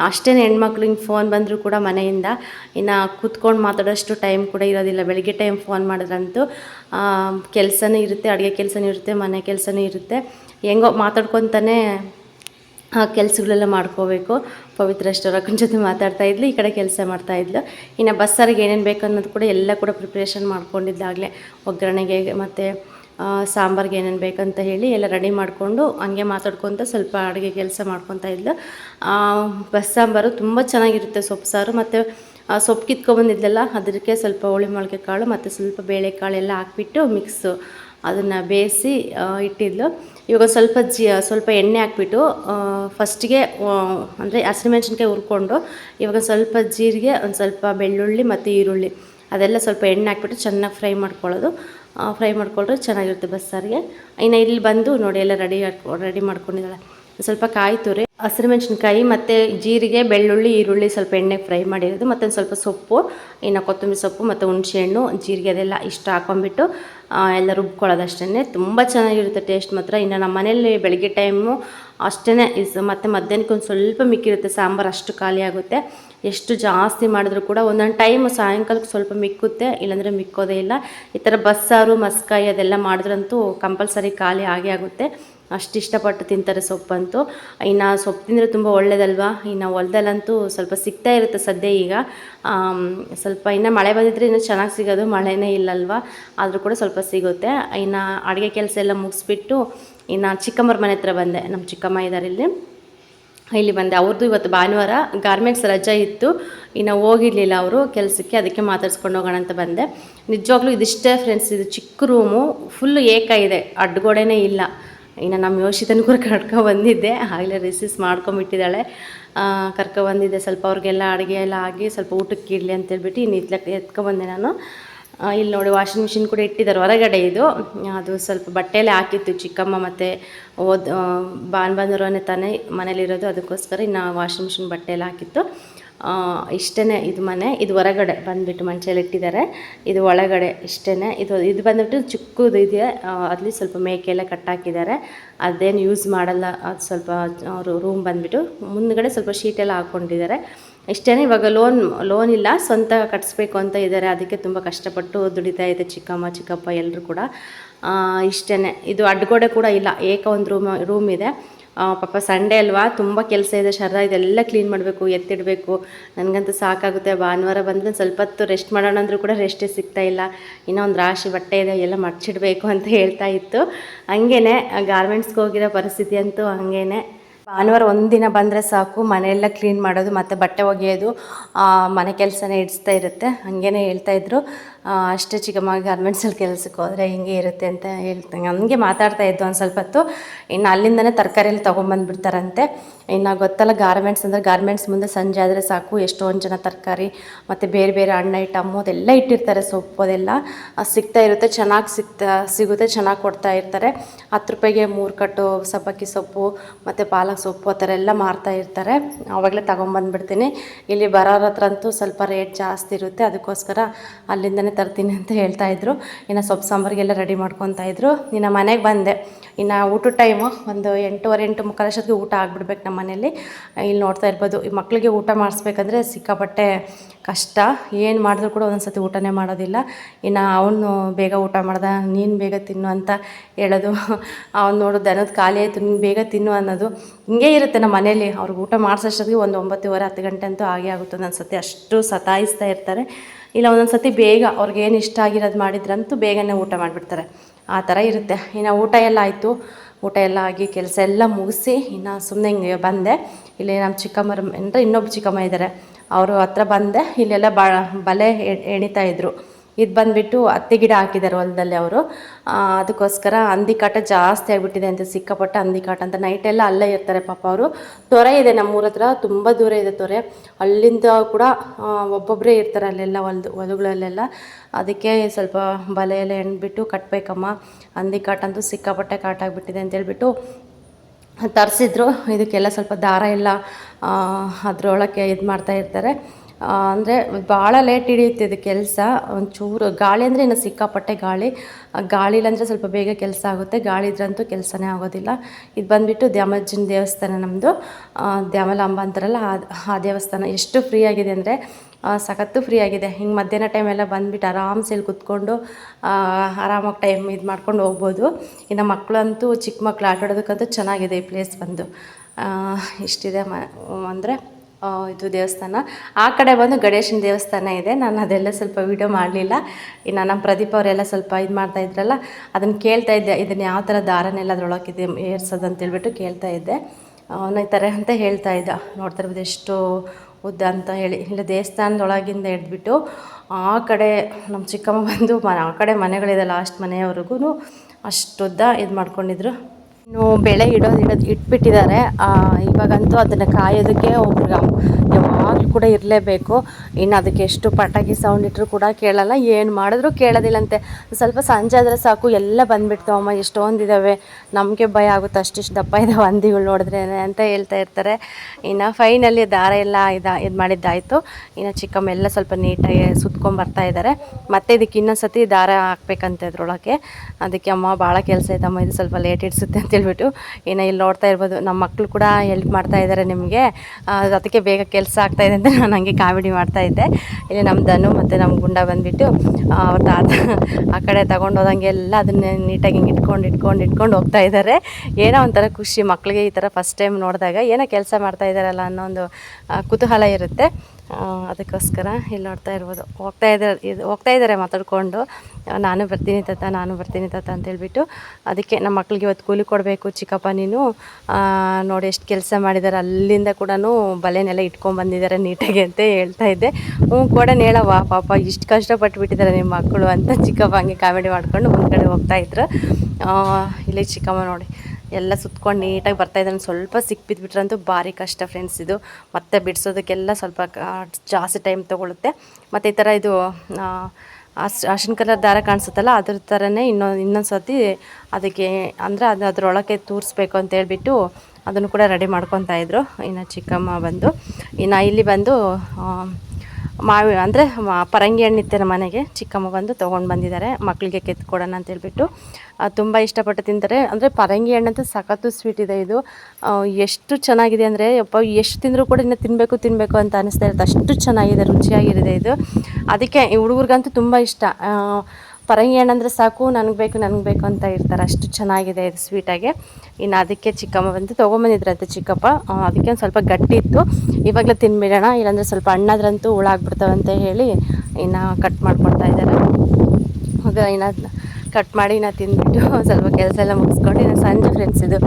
ಅಷ್ಟೇ ಹೆಣ್ಮಕ್ಳು ಹಿಂಗೆ ಫೋನ್ ಬಂದರೂ ಕೂಡ ಮನೆಯಿಂದ. ಇನ್ನು ಕೂತ್ಕೊಂಡು ಮಾತಾಡೋಷ್ಟು ಟೈಮ್ ಕೂಡ ಇರೋದಿಲ್ಲ. ಬೆಳಗ್ಗೆ ಟೈಮ್ ಫೋನ್ ಮಾಡಿದ್ರಂತೂ ಕೆಲಸನೂ ಇರುತ್ತೆ, ಅಡುಗೆ ಕೆಲಸನೂ ಇರುತ್ತೆ, ಮನೆ ಕೆಲಸನೂ ಇರುತ್ತೆ. ಹೆಂಗೋ ಮಾತಾಡ್ಕೊತಾನೆ ಕೆಲಸಗಳೆಲ್ಲ ಮಾಡ್ಕೋಬೇಕು. ಪವಿತ್ರ ಅಷ್ಟರಕ್ಕನ ಜೊತೆ ಮಾತಾಡ್ತಾ ಇದ್ಲು, ಈ ಕಡೆ ಕೆಲಸ ಮಾಡ್ತಾ ಇದ್ಲು. ಇನ್ನು ಬಸ್ಸಾರಿಗೆ ಏನೇನು ಬೇಕು ಅನ್ನೋದು ಕೂಡ ಎಲ್ಲ ಕೂಡ ಪ್ರಿಪ್ರೇಷನ್ ಮಾಡ್ಕೊಂಡಿದ್ದಾಗಲೇ. ಒಗ್ಗರಣೆಗೆ ಮತ್ತು ಸಾಂಬಾರ್ಗೆ ಏನೇನು ಬೇಕಂತ ಹೇಳಿ ಎಲ್ಲ ರೆಡಿ ಮಾಡಿಕೊಂಡು ಹಂಗೆ ಮಾತಾಡ್ಕೊತ ಸ್ವಲ್ಪ ಅಡುಗೆ ಕೆಲಸ ಮಾಡ್ಕೊತಾ ಇದ್ಲು. ಬಸ್ ಸಾಂಬಾರು ತುಂಬ ಚೆನ್ನಾಗಿರುತ್ತೆ ಸೊಪ್ಪು ಸಾರು. ಮತ್ತು ಸೊಪ್ಪು ಕಿತ್ಕೊಬಂದಿದ್ಲಲ್ಲ, ಅದಕ್ಕೆ ಸ್ವಲ್ಪ ಹುಳಿ ಮೊಳಕೆ ಕಾಳು ಮತ್ತು ಸ್ವಲ್ಪ ಬೇಳೆಕಾಳು ಎಲ್ಲ ಹಾಕ್ಬಿಟ್ಟು ಮಿಕ್ಸು ಅದನ್ನು ಬೇಯಿಸಿ ಇಟ್ಟಿದ್ಲು. ಇವಾಗ ಸ್ವಲ್ಪ ಜಿ ಸ್ವಲ್ಪ ಎಣ್ಣೆ ಹಾಕ್ಬಿಟ್ಟು ಫಸ್ಟಿಗೆ ಅಂದರೆ ಹಸಿಮೆಣ್ಸಿನ್ಕಾಯಿ ಹುರ್ಕೊಂಡು ಇವಾಗ ಸ್ವಲ್ಪ ಜೀರಿಗೆ, ಒಂದು ಸ್ವಲ್ಪ ಬೆಳ್ಳುಳ್ಳಿ ಮತ್ತು ಈರುಳ್ಳಿ ಅದೆಲ್ಲ ಸ್ವಲ್ಪ ಎಣ್ಣೆ ಹಾಕ್ಬಿಟ್ಟು ಚೆನ್ನಾಗಿ ಫ್ರೈ ಮಾಡ್ಕೊಳ್ಳೋದು. ಫ್ರೈ ಮಾಡ್ಕೊಂಡ್ರೆ ಚೆನ್ನಾಗಿರುತ್ತೆ ಬಸ್ಸಾರಿಗೆ ಇನ್ನು ಇಲ್ಲಿ ಬಂದು ನೋಡಿ ಎಲ್ಲ ರೆಡಿ ರೆಡಿ ಮಾಡ್ಕೊಂಡಿದ್ದಾಳೆ. ಸ್ವಲ್ಪ ಕಾಯಿ ತುರಿ, ಹಸಿರು ಮೆಣಸಿನ್ಕಾಯಿ ಮತ್ತು ಜೀರಿಗೆ, ಬೆಳ್ಳುಳ್ಳಿ, ಈರುಳ್ಳಿ ಸ್ವಲ್ಪ ಎಣ್ಣೆಗೆ ಫ್ರೈ ಮಾಡಿರೋದು. ಮತ್ತೊಂದು ಸ್ವಲ್ಪ ಸೊಪ್ಪು, ಇನ್ನು ಕೊತ್ತಂಬರಿ ಸೊಪ್ಪು ಮತ್ತು ಹುಣಸೆಹಣ್ಣು, ಜೀರಿಗೆ ಅದೆಲ್ಲ ಇಷ್ಟು ಹಾಕೊಂಡ್ಬಿಟ್ಟು ಎಲ್ಲ ರುಬ್ಕೊಳ್ಳೋದಷ್ಟೇ ತುಂಬ ಚೆನ್ನಾಗಿರುತ್ತೆ ಟೇಸ್ಟ್ ಮಾತ್ರ. ಇನ್ನು ನಮ್ಮ ಮನೇಲಿ ಬೆಳಗ್ಗೆ ಟೈಮು ಅಷ್ಟೇ ಇಸ್, ಮತ್ತು ಮಧ್ಯಾಹ್ನಕ್ಕೆ ಒಂದು ಸ್ವಲ್ಪ ಮಿಕ್ಕಿರುತ್ತೆ, ಸಾಂಬಾರು ಅಷ್ಟು ಖಾಲಿ ಆಗುತ್ತೆ. ಎಷ್ಟು ಜಾಸ್ತಿ ಮಾಡಿದ್ರು ಕೂಡ ಒಂದೊಂದು ಟೈಮ್ ಸಾಯಂಕಾಲಕ್ಕೆ ಸ್ವಲ್ಪ ಮಿಕ್ಕುತ್ತೆ, ಇಲ್ಲಾಂದರೆ ಮಿಕ್ಕೋದೇ ಇಲ್ಲ. ಈ ಥರ ಬಸ್ಸಾರು, ಮಸ್ಕಾಯಿ ಅದೆಲ್ಲ ಮಾಡಿದ್ರಂತೂ ಕಂಪಲ್ಸರಿ ಖಾಲಿ ಆಗೇ ಆಗುತ್ತೆ. ಅಷ್ಟು ಇಷ್ಟಪಟ್ಟು ತಿಂತಾರೆ ಸೊಪ್ಪಂತೂ ಇನ್ನು ಸೊಪ್ಪು ತಿಂದರೆ ತುಂಬ ಒಳ್ಳೇದಲ್ವಾ? ಇನ್ನು ಹೊಲದಲ್ಲಂತೂ ಸ್ವಲ್ಪ ಸಿಗ್ತಾ ಇರುತ್ತೆ ಸದ್ಯ ಈಗ. ಸ್ವಲ್ಪ ಇನ್ನು ಮಳೆ ಬಂದಿದ್ರೆ ಇನ್ನೂ ಚೆನ್ನಾಗಿ ಸಿಗೋದು, ಮಳೆನೇ ಇಲ್ಲಲ್ವಾ? ಆದರೂ ಕೂಡ ಸ್ವಲ್ಪ ಸಿಗುತ್ತೆ. ಇನ್ನು ಅಡುಗೆ ಕೆಲಸ ಎಲ್ಲ ಮುಗಿಸ್ಬಿಟ್ಟು ಇನ್ನು ಚಿಕ್ಕಮ್ಮರ ಮನೆ ಹತ್ರ ಬಂದೆ. ನಮ್ಮ ಚಿಕ್ಕಮ್ಮ ಇದ್ದಾರೆ ಇಲ್ಲಿ. ಇಲ್ಲಿ ಬಂದೆ. ಅವ್ರದ್ದು ಇವತ್ತು ಭಾನುವಾರ ಗಾರ್ಮೆಂಟ್ಸ್ ರಜೆ ಇತ್ತು. ಇನ್ನು ಹೋಗಿರಲಿಲ್ಲ ಅವರು ಕೆಲಸಕ್ಕೆ, ಅದಕ್ಕೆ ಮಾತಾಡ್ಸ್ಕೊಂಡು ಹೋಗೋಣ ಅಂತ ಬಂದೆ. ನಿಜವಾಗ್ಲೂ ಇದಿಷ್ಟೇ ಫ್ರೆಂಡ್ಸ್ ಇದು ಚಿಕ್ಕ ರೂಮು ಫುಲ್ಲು ಏಕ ಇದೆ ಅಡ್ಡಗೋಡೆನೇ ಇಲ್ಲ. ಇನ್ನು ನಮ್ಮ ಯೋಷಿತನ ಕೂಡ ಕರ್ಕೊ ಬಂದಿದ್ದೆ. ಆಗಲೇ ರಿಸೀಸ್ ಮಾಡ್ಕೊಂಬಿಟ್ಟಿದ್ದಾಳೆ ಕರ್ಕೊ ಬಂದಿದ್ದೆ. ಸ್ವಲ್ಪ ಅವ್ರಿಗೆಲ್ಲ ಅಡುಗೆ ಎಲ್ಲ ಆಗಿ ಸ್ವಲ್ಪ ಊಟಕ್ಕೆ ಇಡಲಿ ಅಂತೇಳ್ಬಿಟ್ಟು ಇನ್ನು ಇತ್ಲಕ್ಕೆ ಎತ್ಕೊಬಂದೆ ನಾನು. ಇಲ್ಲಿ ನೋಡಿ ವಾಷಿಂಗ್ ಮಿಷಿನ್ ಕೂಡ ಇಟ್ಟಿದ್ದಾರೆ. ಹೊರಗಡೆ ಇದು. ಅದು ಸ್ವಲ್ಪ ಬಟ್ಟೆಯಲ್ಲೇ ಹಾಕಿತ್ತು ಚಿಕ್ಕಮ್ಮ ಮತ್ತು ಓದ್ ಬಾನ್ ಬಂದವರನ್ನೇ ತಾನೇ ಮನೇಲಿರೋದು. ಅದಕ್ಕೋಸ್ಕರ ಇನ್ನು ವಾಷಿಂಗ್ ಮಿಷಿನ್ ಬಟ್ಟೆಯಲ್ಲಿ ಹಾಕಿತ್ತು. ಇಷ್ಟೇ ಇದು ಮನೆ. ಇದು ಹೊರಗಡೆ ಬಂದುಬಿಟ್ಟು ಮಂಚಲ್ಲಿ ಇಟ್ಟಿದ್ದಾರೆ. ಇದು ಒಳಗಡೆ ಇಷ್ಟೇ ಇದು ಇದು ಬಂದುಬಿಟ್ಟು ಚಿಕ್ಕದು ಇದೆ. ಅಲ್ಲಿ ಸ್ವಲ್ಪ ಮೇಕೆ ಕಟ್ ಕಟ್ಟಾಕಿದ್ದಾರೆ ಅದೇನು ಯೂಸ್ ಮಾಡಲ್ಲ. ಅದು ಸ್ವಲ್ಪ ಅವರು ರೂಮ್ ಬಂದುಬಿಟ್ಟು ಮುಂದ್ಗಡೆ ಸ್ವಲ್ಪ ಶೀಟೆಲ್ಲ ಹಾಕ್ಕೊಂಡಿದ್ದಾರೆ ಇಷ್ಟೇ ಇವಾಗ ಲೋನ್ ಲೋನ್ ಇಲ್ಲ, ಸ್ವಂತ ಕಟ್ಟಿಸ್ಬೇಕು ಅಂತ ಇದ್ದಾರೆ ಅದಕ್ಕೆ ತುಂಬ ಕಷ್ಟಪಟ್ಟು ದುಡಿತಾ ಇದೆ ಚಿಕ್ಕಮ್ಮ, ಚಿಕ್ಕಪ್ಪ ಎಲ್ಲರೂ ಕೂಡ. ಇಷ್ಟೇ ಇದು ಅಡ್ಗೋಡೆ ಕೂಡ ಇಲ್ಲ. ಏಕ ಒಂದು ರೂಮ್ ರೂಮ್ ಇದೆ. ಪಾಪ ಸಂಡೇ ಅಲ್ವಾ? ತುಂಬ ಕೆಲಸ ಇದೆ ಶರ ಇದೆಲ್ಲ ಕ್ಲೀನ್ ಮಾಡಬೇಕು, ಎತ್ತಿಡಬೇಕು. ನನಗಂತೂ ಸಾಕಾಗುತ್ತೆ. ಭಾನುವಾರ ಬಂದರೆ ಸ್ವಲ್ಪ ಹೊತ್ತು ರೆಸ್ಟ್ ಮಾಡೋಣ ಅಂದರೂ ಕೂಡ ರೆಸ್ಟೇ ಸಿಗ್ತಾ ಇಲ್ಲ. ಇನ್ನೂ ಒಂದು ರಾಶಿ ಬಟ್ಟೆ ಇದೆ, ಎಲ್ಲ ಮಡ್ಚಿಡಬೇಕು ಅಂತ ಹೇಳ್ತಾ ಇತ್ತು. ಹಂಗೇ ಗಾರ್ಮೆಂಟ್ಸ್ಗೆ ಹೋಗಿರೋ ಪರಿಸ್ಥಿತಿ ಅಂತೂ ಹಂಗೇನೆ. ಭಾನುವಾರ ಒಂದಿನ ಬಂದರೆ ಸಾಕು ಮನೆಯೆಲ್ಲ ಕ್ಲೀನ್ ಮಾಡೋದು ಮತ್ತು ಬಟ್ಟೆ ಒಗೆಯೋದು ಮನೆ ಕೆಲಸನೇ ಇಡಿಸ್ತಾ ಇರುತ್ತೆ. ಹಾಗೇನೆ ಹೇಳ್ತಾ ಇದ್ರು. ಆ, ಅಷ್ಟೇ ಚಿಕ್ಕಮ್ಮ ಗಾರ್ಮೆಂಟ್ಸಲ್ಲಿ ಕೆಲಸಕ್ಕೆ ಹೋದರೆ ಹಿಂಗೆ ಇರುತ್ತೆ ಅಂತ ಹೇಳ್ತಾ ಹಂಗೆ ಮಾತಾಡ್ತಾ ಇದ್ದು ಒಂದು ಸ್ವಲ್ಪ ಹೊತ್ತು. ಇನ್ನು ಅಲ್ಲಿಂದನೇ ತರಕಾರಿಯಲ್ಲಿ ತೊಗೊಂಬಂದ್ಬಿಡ್ತಾರಂತೆ ಇನ್ನು ಗೊತ್ತಲ್ಲ ಗಾರ್ಮೆಂಟ್ಸ್ ಅಂದರೆ ಗಾರ್ಮೆಂಟ್ಸ್ ಮುಂದೆ ಸಂಜೆ ಆದರೆ ಸಾಕು, ಎಷ್ಟೊಂದು ಜನ ತರಕಾರಿ, ಮತ್ತು ಬೇರೆ ಬೇರೆ ಹಣ್ಣು ಐಟಮ್ಮು ಅದೆಲ್ಲ ಇಟ್ಟಿರ್ತಾರೆ, ಸೊಪ್ಪು ಅದೆಲ್ಲ. ಸಿಗ್ತಾ ಇರುತ್ತೆ, ಚೆನ್ನಾಗಿ ಸಿಗ್ತಾ, ಸಿಗುತ್ತೆ, ಚೆನ್ನಾಗಿ ಕೊಡ್ತಾ ಇರ್ತಾರೆ. ಹತ್ತು ರೂಪಾಯಿಗೆ ಮೂರು ಕಟ್ಟು ಸಬ್ಬಕ್ಕಿ ಸೊಪ್ಪು, ಮತ್ತು ಪಾಲಕ್ ಸೊಪ್ಪು ಆ ಥರ ಎಲ್ಲ ಮಾರ್ತಾ ಇರ್ತಾರೆ. ಆವಾಗಲೇ ತೊಗೊಂಬಂದ್ಬಿಡ್ತೀನಿ. ಇಲ್ಲಿ ಬರೋರ ಹತ್ರ ಅಂತೂ ಸ್ವಲ್ಪ ರೇಟ್ ಜಾಸ್ತಿ ಇರುತ್ತೆ, ಅದಕ್ಕೋಸ್ಕರ ಅಲ್ಲಿಂದನೇ ತರ್ತೀನಿ ಅಂತ ಹೇಳ್ತಾ ಇದ್ರು. ಇನ್ನು ಸೊಪ್ಪು ಸಾಂಬಾರಿಗೆಲ್ಲ ರೆಡಿ ಮಾಡ್ಕೊತಾ ಇದ್ರು. ಇನ್ನು ಮನೆಗೆ ಬಂದೆ. ಇನ್ನು ಊಟದ ಟೈಮು ಒಂದು ಎಂಟೂವರೆ, ಎಂಟು, ಮುಕ್ಕಾಲು ಅಷ್ಟೊತ್ತಿಗೆ ಊಟ ಆಗಿಬಿಡ್ಬೇಕು ನಮ್ಮ ಮನೇಲಿ ಇಲ್ಲಿ ನೋಡ್ತಾ ಇರ್ಬೋದು, ಈ ಮಕ್ಕಳಿಗೆ ಊಟ ಮಾಡಿಸ್ಬೇಕಂದ್ರೆ ಸಿಕ್ಕಾಪಟ್ಟೆ ಕಷ್ಟ. ಏನು ಮಾಡಿದ್ರು ಕೂಡ ಒಂದೊಂದು ಸತಿ ಊಟನೇ ಮಾಡೋದಿಲ್ಲ. ಇನ್ನು ಅವನು ಬೇಗ ಊಟ ಮಾಡ್ದ, ನೀನು ಬೇಗ ತಿನ್ನು ಅಂತ ಹೇಳೋದು. ಅವ್ನು ನೋಡು, ದನದ ಖಾಲಿ ಆಯಿತು, ನೀನು ಬೇಗ ತಿನ್ನು ಅನ್ನೋದು. ಹಿಂಗೆ ಇರುತ್ತೆ ನಮ್ಮ ಮನೇಲಿ ಅವ್ರಿಗೆ ಊಟ ಮಾಡಿಸೋಷ್ಟೊತ್ತಿಗೆ ಒಂದು ಒಂಬತ್ತುವರೆ, ಹತ್ತು ಗಂಟೆ ಅಂತೂ ಆಗೇ ಆಗುತ್ತೆ. ಒಂದೊಂದು ಸತಿ ಅಷ್ಟು ಸತಾಯಿಸ್ತಾ ಇರ್ತಾರೆ. ಇಲ್ಲ ಒಂದೊಂದು ಸತಿ ಬೇಗ ಅವ್ರಿಗೇನು ಇಷ್ಟ ಆಗಿರೋದು ಮಾಡಿದ್ರಂತೂ ಬೇಗನೆ ಊಟ ಮಾಡಿಬಿಡ್ತಾರೆ. ಆ ಥರ ಇರುತ್ತೆ. ಇನ್ನು ಊಟ ಎಲ್ಲ ಆಯಿತು. ಊಟ ಎಲ್ಲ ಆಗಿ ಕೆಲಸ ಎಲ್ಲ ಮುಗಿಸಿ ಇನ್ನು ಸುಮ್ಮನೆ ಹಿಂಗೆ ಬಂದೆ. ಇಲ್ಲಿ ನಮ್ಮ ಚಿಕ್ಕಮ್ಮರ ಅಂದರೆ ಇನ್ನೊಬ್ಬ ಚಿಕ್ಕಮ್ಮ ಇದ್ದಾರೆ ಅವರು ಹತ್ರ ಬಂದೆ. ಇಲ್ಲೆಲ್ಲ ಬಲೆ ಎಣಿತಾ ಇದ್ರು. ಇದು ಬಂದುಬಿಟ್ಟು ಹತ್ತಿ ಗಿಡ ಹಾಕಿದ್ದಾರೆ ಹೊಲದಲ್ಲಿ ಅವರು. ಅದಕ್ಕೋಸ್ಕರ ಹಂದಿ ಕಾಟ ಜಾಸ್ತಿ ಆಗಿಬಿಟ್ಟಿದೆ ಅಂತ ಸಿಕ್ಕಾಪಟ್ಟೆ ಹಂದಿ ಕಾಟ ಅಂತ. ನೈಟೆಲ್ಲ ಅಲ್ಲೇ ಇರ್ತಾರೆ ಪಾಪ ಅವರು. ತೊರೆ ಇದೆ ನಮ್ಮೂರ ಹತ್ರ, ತುಂಬ ದೂರ ಇದೆ ತೊರೆ. ಅಲ್ಲಿಂದ ಕೂಡ ಒಬ್ಬೊಬ್ಬರೇ ಇರ್ತಾರೆ ಅಲ್ಲೆಲ್ಲ ಹೊಲ್ದು, ಹೊಲಗಳಲ್ಲೆಲ್ಲ. ಅದಕ್ಕೆ ಸ್ವಲ್ಪ ಬಲೆ ಎಲ್ಲ ಎಣ್ಬಿಟ್ಟು ಕಟ್ಟಬೇಕಮ್ಮ ಹಂದಿ ಕಾಟ ಅಂತೂ ಸಿಕ್ಕಾಪಟ್ಟೆ ಆಗಿಬಿಟ್ಟಿದೆ ಅಂತೇಳ್ಬಿಟ್ಟು ತರಿಸಿದ್ರು. ಇದಕ್ಕೆಲ್ಲ ಸ್ವಲ್ಪ ದಾರ ಎಲ್ಲ ಅದರೊಳಕ್ಕೆ ಇದು ಮಾಡ್ತಾ ಇರ್ತಾರೆ. ಅಂದರೆ ಭಾಳ ಲೇಟ್ ಹಿಡಿಯುತ್ತೆ ಇದು ಕೆಲಸ. ಒಂಚೂರು ಗಾಳಿ ಅಂದರೆ ಇನ್ನು ಸಿಕ್ಕಾಪಟ್ಟೆ ಗಾಳಿ. ಗಾಳಿ ಇಲ್ಲಾಂದರೆ ಸ್ವಲ್ಪ ಬೇಗ ಕೆಲಸ ಆಗುತ್ತೆ. ಗಾಳಿ ಇದ್ರಂತೂ ಕೆಲಸನೇ ಆಗೋದಿಲ್ಲ. ಇದು ಬಂದುಬಿಟ್ಟು ದ್ಯಾಮಜ್ಜನ ದೇವಸ್ಥಾನ ನಮ್ಮದು ದ್ಯಾಮಲಾಂಬ ಅಂತಾರಲ್ಲ, ಆ ದೇವಸ್ಥಾನ ಎಷ್ಟು ಫ್ರೀ ಆಗಿದೆ ಅಂದರೆ ಸಖತ್ತು ಫ್ರೀ ಆಗಿದೆ. ಹಿಂಗೆ ಮಧ್ಯಾಹ್ನ ಟೈಮೆಲ್ಲ ಬಂದುಬಿಟ್ಟು ಆರಾಮ್ಸೆ ಇಲ್ಲಿ ಕುತ್ಕೊಂಡು ಆರಾಮಾಗಿ ಟೈಮ್ ಇದು ಮಾಡ್ಕೊಂಡು ಹೋಗ್ಬೋದು. ಇನ್ನು ಮಕ್ಕಳಂತೂ ಚಿಕ್ಕ ಮಕ್ಕಳು ಆಟಾಡೋದಕ್ಕಂತೂ ಚೆನ್ನಾಗಿದೆ ಈ ಪ್ಲೇಸ್ ಬಂದು. ಇಷ್ಟಿದೆ ಮ, ಅಂದರೆ ಇದು ದೇವಸ್ಥಾನ. ಆ ಕಡೆ ಬಂದು ಗಣೇಶನ ದೇವಸ್ಥಾನ ಇದೆ. ನಾನು ಅದೆಲ್ಲ ಸ್ವಲ್ಪ ವೀಡಿಯೋ ಮಾಡಲಿಲ್ಲ. ಇನ್ನು ನಮ್ಮ ಪ್ರದೀಪ್ ಅವರೆಲ್ಲ ಸ್ವಲ್ಪ ಇದು ಮಾಡ್ತಾ ಇದ್ರಲ್ಲ ಅದನ್ನು ಕೇಳ್ತಾ ಇದ್ದೆ. ಇದನ್ನು ಯಾವ ಥರ ದಾರನೆಲ್ಲ ಅದ್ರೊಳಗಿದೆ ಏರ್ಸೋದು ಅಂತೇಳ್ಬಿಟ್ಟು ಕೇಳ್ತಾ ಇದ್ದೆ. ಅವನ ಈ ಥರ ಅಂತ ಹೇಳ್ತಾ ಇದ್ದ. ನೋಡ್ತಾ ಇರ್ಬೋದು ಎಷ್ಟು ಉದ್ದ ಅಂತ ಹೇಳಿ. ಇಲ್ಲ, ದೇವಸ್ಥಾನದೊಳಗಿಂದ ಹಿಡ್ದುಬಿಟ್ಟು ಆ ಕಡೆ ನಮ್ಮ ಚಿಕ್ಕಮ್ಮ ಬಂದು ಮ, ಆ ಕಡೆ ಮನೆಗಳಿದೆ ಲಾಸ್ಟ್ ಮನೆಯವರೆಗೂ ಅಷ್ಟುದ್ದ ಇದು ಮಾಡ್ಕೊಂಡಿದ್ರು. ಇನ್ನು ಬೆಳೆ ಇಡೋದು ಇಡೋದು ಇಟ್ಬಿಟ್ಟಿದ್ದಾರೆ. ಇವಾಗಂತೂ ಅದನ್ನು ಕಾಯೋದಕ್ಕೆ ಯಾವಾಗಲೂ ಕೂಡ ಇರಲೇಬೇಕು. ಇನ್ನು ಅದಕ್ಕೆ ಎಷ್ಟು ಪಟಾಕಿ ಸೌಂಡ್ ಇಟ್ಟರು ಕೂಡ ಕೇಳಲ್ಲ. ಏನು ಮಾಡಿದ್ರು ಕೇಳೋದಿಲ್ಲಂತೆ. ಸ್ವಲ್ಪ ಸಂಜೆ ಆದರೆ ಸಾಕು, ಎಲ್ಲ ಬಂದುಬಿಡ್ತಾವಮ್ಮ ಎಷ್ಟೊಂದಿದ್ದಾವೆ ನಮಗೆ ಭಯ ಆಗುತ್ತೆ. ಅಷ್ಟಿಷ್ಟು ದಪ್ಪ ಇದ್ದಾವೆ ಹಂದಿಗಳು ನೋಡಿದ್ರೆ ಅಂತ ಹೇಳ್ತಾ ಇರ್ತಾರೆ. ಇನ್ನು ಫೈನಲ್ಲಿ ದಾರ ಎಲ್ಲ ಇದು ಇದು ಮಾಡಿದ್ದಾಯಿತು. ಇನ್ನು ಚಿಕ್ಕಮ್ಮ ಎಲ್ಲ ಸ್ವಲ್ಪ ನೀಟಾಗಿ ಸುತ್ಕೊಂಡ್ಬರ್ತಾ ಇದ್ದಾರೆ ಮತ್ತೆ ಇದಕ್ಕೆ ಇನ್ನೊಂದು ಸತಿ ದಾರ ಹಾಕ್ಬೇಕಂತೆ ಅದ್ರೊಳಗೆ. ಅದಕ್ಕೆ ಅಮ್ಮ ಭಾಳ ಕೆಲಸ ಐತಮ್ಮ ಇದು ಸ್ವಲ್ಪ ಲೇಟ್ ಇಡ್ಸುತ್ತೆ ಅಂತ ಹೇಳ್ಬಿಟ್ಟು. ಇನ್ನು ಇಲ್ಲಿ ನೋಡ್ತಾ ಇರ್ಬೋದು. ನಮ್ಮ ಮಕ್ಕಳು ಕೂಡ ಹೆಲ್ಪ್ ಮಾಡ್ತಾ ಇದ್ದಾರೆ ನಿಮಗೆ. ಅದಕ್ಕೆ ಬೇಗ ಕೆಲಸ ಆಗ್ತಾಯಿದೆ ಇದೆ ನಾನು ಹಂಗೆ ಕಾಮಿಡಿ ಮಾಡ್ತಾಯಿದ್ದೆ ಇಲ್ಲಿ ನಮ್ಮ ಧನು ಮತ್ತು ನಮ್ಮ ಗುಂಡ ಬಂದುಬಿಟ್ಟು ಅವ್ರ ತಾತ ಆ ಕಡೆ ತಗೊಂಡು ಹೋದಂಗೆಲ್ಲ ಅದನ್ನ ನೀಟಾಗಿ ಹಿಂಗೆ ಇಟ್ಕೊಂಡು ಇಟ್ಕೊಂಡು ಇಟ್ಕೊಂಡು ಹೋಗ್ತಾ ಇದ್ದಾರೆ ಏನೋ ಒಂಥರ ಖುಷಿ ಮಕ್ಕಳಿಗೆ ಈ ಥರ ಫಸ್ಟ್ ಟೈಮ್ ನೋಡಿದಾಗ ಏನೋ ಕೆಲಸ ಮಾಡ್ತಾ ಇದ್ದಾರಲ್ಲ ಅನ್ನೋ ಒಂದು ಕುತೂಹಲ ಇರುತ್ತೆ. ಅದಕ್ಕೋಸ್ಕರ ಇಲ್ಲಿ ನೋಡ್ತಾ ಇರ್ಬೋದು. ಹೋಗ್ತಾ ಇದ್ದಾರೆ ಇದು ಹೋಗ್ತಾ ಇದ್ದಾರೆ ಮಾತಾಡ್ಕೊಂಡು. ನಾನು ಬರ್ತೀನಿ ತಾತ, ನಾನು ಬರ್ತೀನಿ ತಾತ ಅಂತ ಹೇಳ್ಬಿಟ್ಟು ಅದಕ್ಕೆ ನಮ್ಮ ಮಕ್ಳಿಗೆ ಇವತ್ತು ಕೂಲಿ ಕೊಡಬೇಕು ಚಿಕ್ಕಪ್ಪ ನೀನು. ನೋಡಿ ಎಷ್ಟು ಕೆಲಸ ಮಾಡಿದ್ದಾರೆ ಅಲ್ಲಿಂದ ಕೂಡ ಬಲೆನೆಲ್ಲ ಇಟ್ಕೊಂಡು ಬಂದಿದ್ದಾರೆ ನೀಟಾಗಿ ಅಂತ ಹೇಳ್ತಾ ಇದ್ದೆ. ಹ್ಞೂ ಕೂಡ ಹೇಳವ್ವ, ಪಾಪ ಇಷ್ಟು ಕಷ್ಟಪಟ್ಟು ಬಿಟ್ಟಿದ್ದಾರೆ ನಿಮ್ಮ ಮಕ್ಕಳು ಅಂತ ಚಿಕ್ಕಪ್ಪ ಹಂಗೆ ಕಾಮಿಡಿ ಮಾಡ್ಕೊಂಡು ಒಂದು ಕಡೆ ಹೋಗ್ತಾಯಿದ್ರು ಇಲ್ಲಿ ಚಿಕ್ಕಮ್ಮ ನೋಡಿ. ಎಲ್ಲ ಸುತ್ಕೊಂಡು ನೀಟಾಗಿ ಬರ್ತಾ ಇದ್ದಾನೆ. ಸ್ವಲ್ಪ ಸಿಕ್ಬಿದ್ಬಿಟ್ರಂತೂ ಭಾರಿ ಕಷ್ಟ ಫ್ರೆಂಡ್ಸ್ ಇದು. ಮತ್ತೆ ಬಿಡಿಸೋದಕ್ಕೆಲ್ಲ ಸ್ವಲ್ಪ ಜಾಸ್ತಿ ಟೈಮ್ ತೊಗೊಳುತ್ತೆ. ಮತ್ತು ಈ ಥರ ಇದು ಅರ್ಶಿನ ಕಲರ್ ದಾರ ಕಾಣಿಸುತ್ತಲ್ಲ, ಅದ್ರ ಥರನೇ ಇನ್ನೊಂದು ಇನ್ನೊಂದು ಸರ್ತಿ ಅದಕ್ಕೆ ಅಂದರೆ ಅದು ಅದರೊಳಗೆ ತೂರಿಸ್ಬೇಕು ಅಂತ ಹೇಳ್ಬಿಟ್ಟು ಅದನ್ನು ಕೂಡ ರೆಡಿ ಮಾಡ್ಕೊತಾ ಇದ್ರು. ಇನ್ನು ಚಿಕ್ಕಮ್ಮ ಬಂದು. ಇನ್ನು ಇಲ್ಲಿ ಬಂದು ಮಾವಿ ಅಂದರೆ ಪರಂಗಿ ಹಣ್ಣಿತ್ತೆ ನಮ್ಮ ಮನೆಗೆ. ಚಿಕ್ಕಮ್ಮ ಬಂದು ತೊಗೊಂಡು ಬಂದಿದ್ದಾರೆ. ಮಕ್ಕಳಿಗೆ ಕೆತ್ಕೊಡೋಣ ಅಂತ ಹೇಳ್ಬಿಟ್ಟು. ತುಂಬ ಇಷ್ಟಪಟ್ಟು ತಿಂತಾರೆ. ಅಂದರೆ ಪರಂಗಿ ಹಣ್ಣಂತೂ ಸಖತ್ತು ಸ್ವೀಟ್ ಇದೆ ಇದು. ಎಷ್ಟು ಚೆನ್ನಾಗಿದೆ ಅಂದರೆ, ಯಪ್ಪ, ಎಷ್ಟು ತಿಂದರೂ ಕೂಡ ಇನ್ನು ತಿನ್ನಬೇಕು ತಿನ್ನಬೇಕು ಅಂತ ಅನಿಸ್ತಾ ಇರುತ್ತೆ. ಅಷ್ಟು ಚೆನ್ನಾಗಿದೆ ರುಚಿಯಾಗಿರಿದೆ ಇದು. ಅದಕ್ಕೆ ಹುಡುಗರಿಗಂತೂ ತುಂಬ ಇಷ್ಟ. ಪರಂಗಿ ಹಣ್ಣಂದ್ರೆ ಸಾಕು, ನನಗೆ ಬೇಕು ನನಗೆ ಬೇಕು ಅಂತ ಇರ್ತಾರೆ. ಅಷ್ಟು ಚೆನ್ನಾಗಿದೆ ಇದು ಸ್ವೀಟಾಗಿ ಇನ್ನು ಅದಕ್ಕೆ ಚಿಕ್ಕಮ್ಮ ಬಂದು ತೊಗೊಂಬಂದಿದ್ರಂತೆ ಚಿಕ್ಕಪ್ಪ. ಅದಕ್ಕೆ ಒಂದು ಸ್ವಲ್ಪ ಗಟ್ಟಿ ಇತ್ತು. ಇವಾಗಲೇ ತಿನ್ಬಿಡೋಣ, ಇಲ್ಲಾಂದರೆ ಸ್ವಲ್ಪ ಹಣ್ಣಾದ್ರಂತೂ ಹುಳ ಆಗ್ಬಿಡ್ತಾವಂತ ಹೇಳಿ ಇನ್ನು ಕಟ್ ಮಾಡಿಕೊಡ್ತಾ ಇದ್ದಾರೆ. ಇನ್ನು ಕಟ್ ಮಾಡಿ ನಾ ತಿಂದ್ಬಿಟ್ಟು ಸ್ವಲ್ಪ ಕೆಲಸ ಎಲ್ಲ ಮುಗಿಸ್ಕೊಂಡು ಇನ್ನು ಸಂಜೆ ಫ್ರೆಂಡ್ಸ್ ಇದು.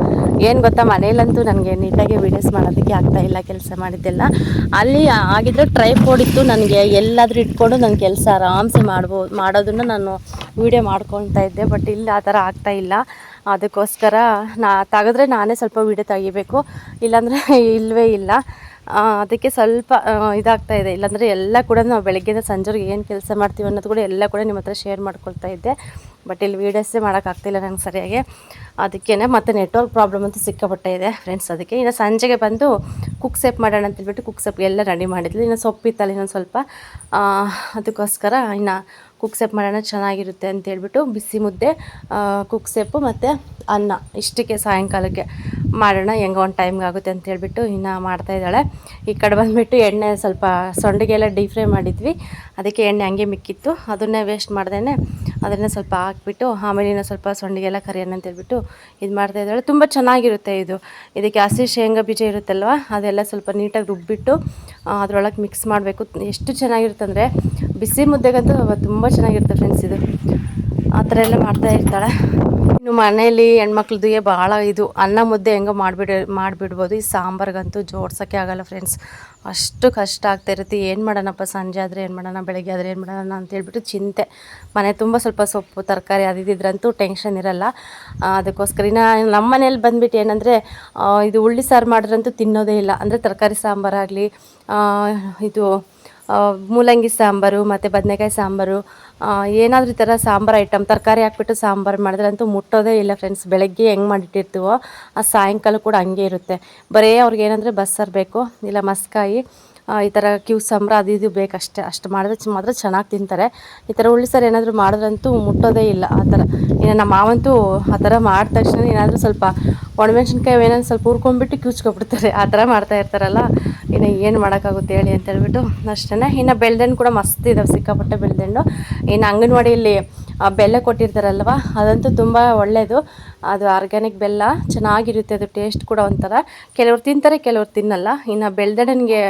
ಏನು ಗೊತ್ತಾ ಮನೇಲಂತೂ ನನಗೆ ನೀಟಾಗಿ ವೀಡಿಯೋಸ್ ಮಾಡೋದಕ್ಕೆ ಆಗ್ತಾ ಇಲ್ಲ, ಕೆಲಸ ಮಾಡಿದ್ದೆಲ್ಲ. ಅಲ್ಲಿ ಆಗಿದ್ರೆ ಟ್ರೈ ಇತ್ತು ನನಗೆ, ಎಲ್ಲಾದರೂ ಇಟ್ಕೊಂಡು ನನ್ನ ಕೆಲಸ ಆರಾಮ್ಸೆ ಮಾಡ್ಬೋದು ಮಾಡೋದನ್ನು ನಾನು ವೀಡಿಯೋ ಮಾಡ್ಕೊತಾ ಇದ್ದೆ ಬಟ್ ಇಲ್ಲಿ, ಆ ಥರ ಆಗ್ತಾ ಇಲ್ಲ. ಅದಕ್ಕೋಸ್ಕರ ನಾ, ತೆಗೆದ್ರೆ ನಾನೇ ಸ್ವಲ್ಪ ವೀಡಿಯೋ ತೆಗಿಬೇಕು, ಇಲ್ಲಾಂದರೆ ಇಲ್ಲವೇ ಇಲ್ಲ. ಅದಕ್ಕೆ ಸ್ವಲ್ಪ ಇದಾಗ್ತಾ ಇದೆ. ಇಲ್ಲಾಂದರೆ ಎಲ್ಲ ಕೂಡ ನಾವು ಬೆಳಗ್ಗೆಯಿಂದ ಸಂಜೆವರೆಗೆ ಏನು ಕೆಲಸ ಮಾಡ್ತೀವಿ ಅನ್ನೋದು ಕೂಡ ಎಲ್ಲ ಕೂಡ ನಿಮ್ಮ ಹತ್ರ ಶೇರ್ ಮಾಡ್ಕೊಳ್ತಾ ಇದ್ದೆ. ಬಟ್ ಇಲ್ಲಿ ವೀಡಿಯೋಸೇ ಮಾಡೋಕ್ಕಾಗ್ತಿಲ್ಲ ನಂಗೆ ಸರಿಯಾಗಿ. ಅದಕ್ಕೇ ಮತ್ತು ನೆಟ್ವರ್ಕ್ ಪ್ರಾಬ್ಲಮ್ ಅಂತೂ ಸಿಕ್ಕಾಪಟ್ಟೆ ಇದೆ ಫ್ರೆಂಡ್ಸ್ ಅದಕ್ಕೆ ಇನ್ನು ಸಂಜೆಗೆ ಬಂದು ಕುಕ್ ಸೇಪ್ ಮಾಡೋಣ ಅಂತ ಹೇಳ್ಬಿಟ್ಟು ಕುಕ್ ಸೇಪ್ ಎಲ್ಲ ರೆಡಿ ಮಾಡಿದ್ಲು. ಇನ್ನು ಸೊಪ್ಪಿತ್ತಲ್ಲ ಇನ್ನೊಂದು ಸ್ವಲ್ಪ. ಅದಕ್ಕೋಸ್ಕರ ಇನ್ನು ಕುಕ್ ಸೇಪ್ ಮಾಡೋಣ ಚೆನ್ನಾಗಿರುತ್ತೆ ಅಂತ ಹೇಳ್ಬಿಟ್ಟು ಬಿಸಿ ಮುದ್ದೆ ಕುಕ್ ಸೇಪು ಮತ್ತು ಅನ್ನ. ಇಷ್ಟಕ್ಕೆ ಸಾಯಂಕಾಲಕ್ಕೆ ಮಾಡೋಣ, ಹೆಂಗೋ ಒಂದು ಟೈಮ್ಗೆ ಆಗುತ್ತೆ ಅಂತ ಹೇಳ್ಬಿಟ್ಟು ಇನ್ನು ಮಾಡ್ತಾ ಇದ್ದಾಳೆ. ಈ ಕಡೆ ಬಂದುಬಿಟ್ಟು ಎಣ್ಣೆ ಸ್ವಲ್ಪ ಸೊಂಡಿಗೆಲ್ಲ ಡೀಪ್ ಫ್ರೈ ಮಾಡಿದ್ವಿ. ಅದಕ್ಕೆ ಎಣ್ಣೆ ಹಂಗೆ ಮಿಕ್ಕಿತ್ತು. ಅದನ್ನೇ ವೇಸ್ಟ್ ಮಾಡ್ದೇ ಅದನ್ನೇ ಸ್ವಲ್ಪ ಹಾಕ್ಬಿಟ್ಟು, ಆಮೇಲೆ ಇನ್ನೂ ಸ್ವಲ್ಪ ಸೊಂಡಿಗೆಲ್ಲ ಕರಿಯೋಣ ಅಂತ ಹೇಳ್ಬಿಟ್ಟು ಇದು ಮಾಡ್ತಾ ಇದ್ದಾಳೆ. ತುಂಬ ಚೆನ್ನಾಗಿರುತ್ತೆ ಇದು. ಇದಕ್ಕೆ ಹಸಿ ಶೇಂಗಾ ಬೀಜ ಇರುತ್ತಲ್ವ, ಅದೆಲ್ಲ ಸ್ವಲ್ಪ ನೀಟಾಗಿ ರುಬ್ಬಿಟ್ಟು ಅದರೊಳಗೆ ಮಿಕ್ಸ್ ಮಾಡಬೇಕು. ಎಷ್ಟು ಚೆನ್ನಾಗಿರುತ್ತೆ ಅಂದರೆ ಬಿಸಿ ಮುದ್ದೆಗಂತೂ ತುಂಬ ಚೆನ್ನಾಗಿರುತ್ತೆ ಫ್ರೆಂಡ್ಸ್ ಇದು. ಆ ಥರ ಎಲ್ಲ ಮಾಡ್ತಾ ಇರ್ತಾಳೆ. ಇನ್ನು ಮನೇಲಿ ಹೆಣ್ಮಕ್ಳದ್ದು ಭಾಳ ಇದು ಅನ್ನ ಮುದ್ದೆ ಹೆಂಗೋ ಮಾಡಿಬಿಡ, ಮಾಡಿಬಿಡ್ಬೋದು. ಈ ಸಾಂಬಾರ್ಗಂತೂ ಜೋಡ್ಸೋಕ್ಕೆ ಆಗಲ್ಲ ಫ್ರೆಂಡ್ಸ್ ಅಷ್ಟು ಕಷ್ಟ ಆಗ್ತಾ ಇರುತ್ತೆ. ಏನು ಮಾಡೋಣಪ್ಪ ಸಂಜೆ ಆದರೆ, ಏನು ಮಾಡೋಣ ಬೆಳಗ್ಗೆ ಆದರೆ, ಏನು ಮಾಡೋಣ ಅಂತ ಹೇಳ್ಬಿಟ್ಟು ಚಿಂತೆ. ಮನೆ ತುಂಬ ಸ್ವಲ್ಪ ಸೊಪ್ಪು, ತರಕಾರಿ ಅದು ಇದ್ರಂತೂ ಟೆನ್ಷನ್ ಇರಲ್ಲ. ಅದಕ್ಕೋಸ್ಕರ ಇನ್ನು ನಮ್ಮ ಮನೇಲಿ ಬಂದ್ಬಿಟ್ಟು ಏನಂದರೆ ಇದು ಉಳ್ಳಿ ಸಾರು ಮಾಡಿದ್ರಂತೂ ತಿನ್ನೋದೇ ಇಲ್ಲ. ಅಂದರೆ ತರಕಾರಿ ಸಾಂಬಾರಾಗಲಿ ಇದು ಮೂಲಂಗಿ ಸಾಂಬಾರು, ಮತ್ತು ಬದನೆಕಾಯಿ ಸಾಂಬಾರು ಏನಾದರೂ ಈ ಥರ ಸಾಂಬಾರು ಐಟಮ್ ತರಕಾರಿ ಹಾಕ್ಬಿಟ್ಟು ಸಾಂಬಾರು ಮಾಡಿದ್ರಂತೂ ಮುಟ್ಟೋದೇ ಇಲ್ಲ ಫ್ರೆಂಡ್ಸ್ ಬೆಳಗ್ಗೆ ಹೆಂಗೆ ಮಾಡಿಟ್ಟಿರ್ತೀವೋ ಆ ಸಾಯಂಕಾಲ ಕೂಡ ಹಂಗೆ ಇರುತ್ತೆ. ಬರೀ ಅವ್ರಿಗೆ ಏನಂದರೆ ಬಸ್ಸಾರು ಬೇಕು, ಇಲ್ಲ ಮಸ್ಕಾಯಿ ಈ ಥರ ಕ್ಯೂ ಸಾಂಬಾರು ಅದು ಇದು ಬೇಕಷ್ಟೇ ಅಷ್ಟು. ಮಾಡಿದ್ರೆ ಮಾತ್ರ ಚೆನ್ನಾಗಿ ತಿಂತಾರೆ. ಈ ಥರ ಉಳ್ಳಿ ಸಾರು ಏನಾದರೂ ಮಾಡಿದ್ರಂತೂ ಮುಟ್ಟೋದೇ ಇಲ್ಲ ಆ ಥರ ಇನ್ನು ನಮ್ಮ ಮಾವಂತೂ ಆ ಥರ ಮಾಡಿದ ತಕ್ಷಣ ಏನಾದರೂ ಸ್ವಲ್ಪ ಒಣಮೆಣ್ಸಿನ್ಕಾಯಿ ಏನಾದ್ರು ಸ್ವಲ್ಪ ಹುರ್ಕೊಂಡ್ಬಿಟ್ಟು ಕ್ಯೂಚ್ಕೊಬಿಡ್ತಾರೆ ಆ ಥರ ಮಾಡ್ತಾ ಇರ್ತಾರಲ್ಲ. ಇನ್ನು ಏನು ಮಾಡೋಕ್ಕಾಗುತ್ತೆ ಹೇಳಿ ಅಂತ ಹೇಳ್ಬಿಟ್ಟು ಅಷ್ಟೇ ಇನ್ನು ಬೆಳ್ದಣ್ಣು ಕೂಡ ಮಸ್ತ್ ಇದಾವೆ, ಸಿಕ್ಕಾಪಟ್ಟೆ ಬೆಳ್ದಣ್ಣು. ಇನ್ನು ಅಂಗನವಾಡಿಯಲ್ಲಿ ಬೆಲ್ಲ ಕೊಟ್ಟಿರ್ತಾರಲ್ವ, ಅದಂತೂ ತುಂಬ ಒಳ್ಳೆಯದು ಅದು ಆರ್ಗ್ಯಾನಿಕ್ ಬೆಲ್ಲ, ಚೆನ್ನಾಗಿರುತ್ತೆ ಅದು ಟೇಸ್ಟ್ ಕೂಡ ಒಂಥರ. ಕೆಲವ್ರು ತಿಂತಾರೆ, ಕೆಲವ್ರು ತಿನ್ನಲ್ಲ. ಇನ್ನು ಬೆಳ್ದಣ್ಣನಿಗೆ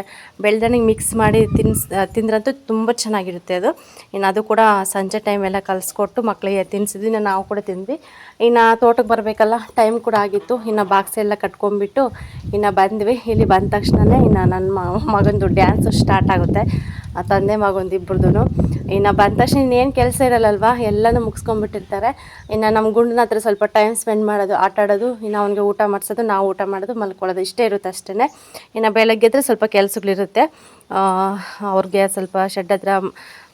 ಬೆಳ್ದಣ್ಣಿಗೆ ಮಿಕ್ಸ್ ಮಾಡಿ ತಿನ್ಸ್ ತಿಂದ್ರಂತೂ ತುಂಬ ಚೆನ್ನಾಗಿರುತ್ತೆ ಅದು. ಇನ್ನು ಅದು ಕೂಡ ಸಂಜೆ ಟೈಮ್ ಎಲ್ಲ ಕಲಿಸ್ಕೊಟ್ಟು ಮಕ್ಕಳಿಗೆ ತಿನ್ನಿಸಿದ್ವಿ ಇನ್ನು ನಾವು ಕೂಡ ತಿಂದ್ವಿ. ಇನ್ನು ತೋಟಕ್ಕೆ ಬರಬೇಕಲ್ಲ ಟೈಮ್ ಕೂಡ ಆಗಿತ್ತು. ಇನ್ನು ಬಾಕ್ಸ್ ಎಲ್ಲ ಕಟ್ಕೊಂಡ್ಬಿಟ್ಟು, ಇನ್ನು ಬಂದ್ವಿ. ಇಲ್ಲಿ ಬಂದ ತಕ್ಷಣವೇ ಇನ್ನು ನನ್ನ ಮಗಂದು ಡ್ಯಾನ್ಸು ಸ್ಟಾರ್ಟ್ ಆಗುತ್ತೆ. ಆ ತಂದೆ ಮಗೊಂದು ಇಬ್ಬರದು ಇನ್ನು ಬಂದ ತಕ್ಷಣ ಇನ್ನೇನು ಕೆಲಸ ಇರಲ್ಲಲ್ವಾ? ಎಲ್ಲನೂ ಮುಗಿಸ್ಕೊಂಡ್ಬಿಟ್ಟಿರ್ತಾರೆ. ಇನ್ನು ನಮ್ಮ ಗುಂಡನ ಹತ್ರ ಸ್ವಲ್ಪ ಟೈಮ್ ಸ್ಪೆಂಡ್ ಮಾಡೋದು, ಆಟ ಆಡೋದು, ಇನ್ನು ಅವ್ನಿಗೆ ಊಟ ಮಾಡಿಸೋದು, ನಾವು ಊಟ ಮಾಡೋದು ಮಲ್ಕೊಳ್ಳೋದು ಇಷ್ಟೇ ಇರುತ್ತೆ ಅಷ್ಟೇ ಇನ್ನು ಬೆಳಗ್ಗೆ ಎದ್ರೆ ಸ್ವಲ್ಪ ಕೆಲಸಗಳಿರುತ್ತೆ. ಅವ್ರಿಗೆ ಸ್ವಲ್ಪ ಶೆಡ್ ಹತ್ರ